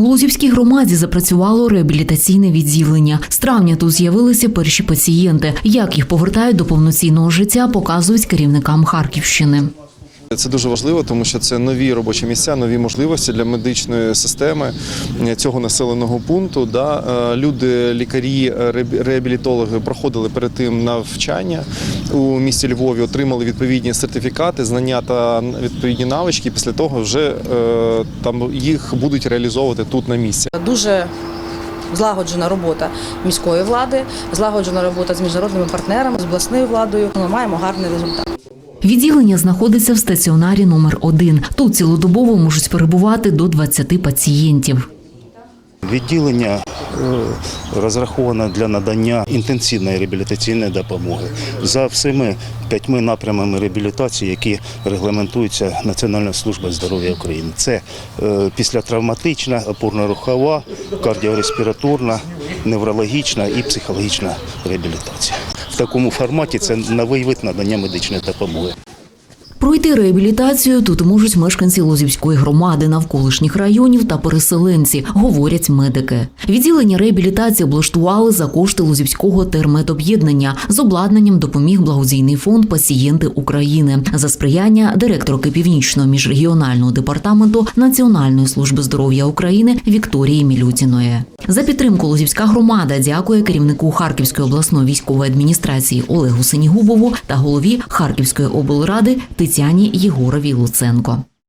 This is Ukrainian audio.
У Лузівській громаді запрацювало реабілітаційне відділення. З травня тут з'явилися перші пацієнти. Як їх повертають до повноцінного життя, показують керівникам Харківщини. Це дуже важливо, тому що це нові робочі місця, нові можливості для медичної системи цього населеного пункту. Да. Е, Люди, лікарі, реабі- реабілітологи проходили перед тим навчання у місті Львові, отримали відповідні сертифікати, знання та відповідні навички. Після того вже е, там їх будуть реалізовувати тут на місці. Дуже злагоджена робота міської влади, злагоджена робота з міжнародними партнерами, з обласною владою. Ми маємо гарний результат. Відділення знаходиться в стаціонарі номер 1 Тут цілодобово можуть перебувати до 20 пацієнтів. Відділення е, розраховане для надання інтенсивної реабілітаційної допомоги за всіми п'ятьми напрямами реабілітації, які регламентуються Національною службою здоров'я України. Це е, післятравматична, опорно-рухова, кардіореспіраторна, неврологічна і психологічна реабілітація. Такому форматі це новий вид надання медичної допомоги. Пройти реабілітацію тут можуть мешканці Лозівської громади, навколишніх районів та переселенці, говорять медики. Відділення реабілітації облаштували за кошти Лозівського термедоб'єднання. З обладнанням допоміг благодійний фонд Пацієнти України за сприяння директорки північного міжрегіонального департаменту Національної служби здоров'я України Вікторії Мілютіної. За підтримку Лозівська громада дякує керівнику Харківської обласної військової адміністрації Олегу Синігубову та голові Харківської облради Тетяні Єгоровій Луценко.